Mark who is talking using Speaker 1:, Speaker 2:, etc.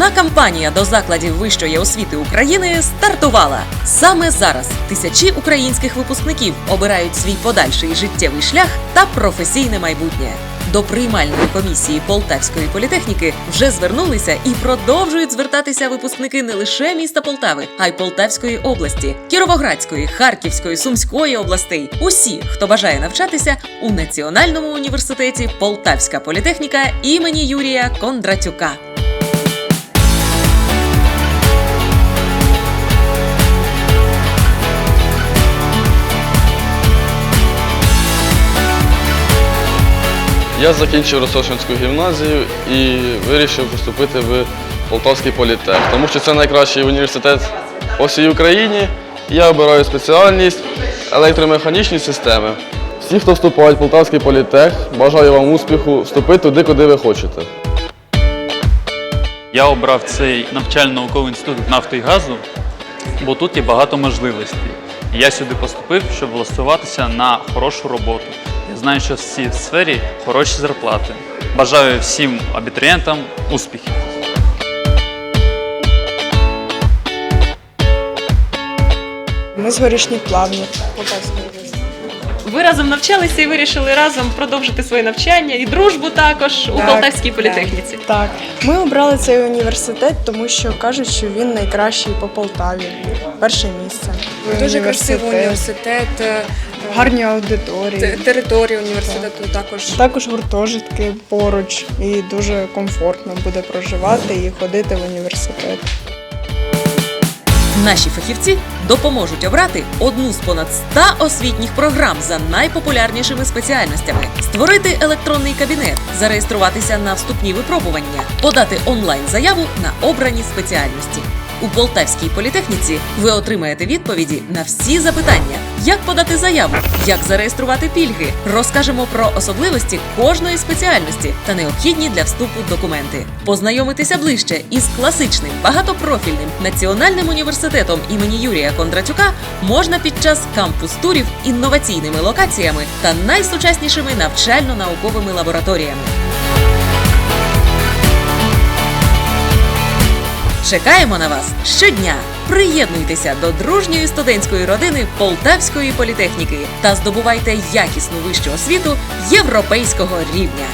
Speaker 1: Вступна кампанія до закладів вищої освіти України стартувала. Саме зараз тисячі українських випускників обирають свій подальший життєвий шлях та професійне майбутнє. До приймальної комісії Полтавської політехніки вже звернулися і продовжують звертатися випускники не лише міста Полтави, а й Полтавської області, Кіровоградської, Харківської, Сумської областей. Усі, хто бажає навчатися у Національному університеті Полтавська політехніка імені Юрія Кондратюка.
Speaker 2: Я закінчив Росошинську гімназію і вирішив поступити в Полтавський політех, тому що це найкращий університет по всій Україні. Я обираю спеціальність електромеханічні системи. Всі, хто вступають в Полтавський політех, бажаю вам успіху, вступити туди, куди ви хочете.
Speaker 3: Я обрав цей навчально-науковий інститут нафти і газу, бо тут є багато можливостей. Я сюди поступив, щоб влаштуватися на хорошу роботу. Я знаю, що в цій сфері хороші зарплати. Бажаю всім абітурієнтам успіхів!
Speaker 4: Ми з горішніх плавнів Полтавської.
Speaker 1: Ви разом навчалися і вирішили разом продовжити своє навчання і дружбу також у
Speaker 4: Так,
Speaker 1: Полтавській політехніці.
Speaker 4: Так, ми обрали цей університет, тому що кажуть, що він найкращий по Полтаві. Перше місце.
Speaker 5: Дуже красивий університет, е,
Speaker 4: Гарні аудиторії.
Speaker 5: те- територія університету також.
Speaker 4: Також гуртожитки поруч, і дуже комфортно буде проживати і ходити в університет.
Speaker 1: Наші фахівці допоможуть обрати одну з понад 100 освітніх програм за найпопулярнішими спеціальностями, створити електронний кабінет, зареєструватися на вступні випробування, подати онлайн заяву на обрані спеціальності. У Полтавській політехніці ви отримаєте відповіді на всі запитання, як подати заяву, як зареєструвати пільги. Розкажемо про особливості кожної спеціальності та необхідні для вступу документи. Познайомитися ближче із класичним багатопрофільним національним університетом імені Юрія Кондратюка можна під час кампус-турів інноваційними локаціями та найсучаснішими навчально-науковими лабораторіями. Чекаємо на вас щодня. Приєднуйтеся до дружньої студентської родини Полтавської політехніки та здобувайте якісну вищу освіту європейського рівня.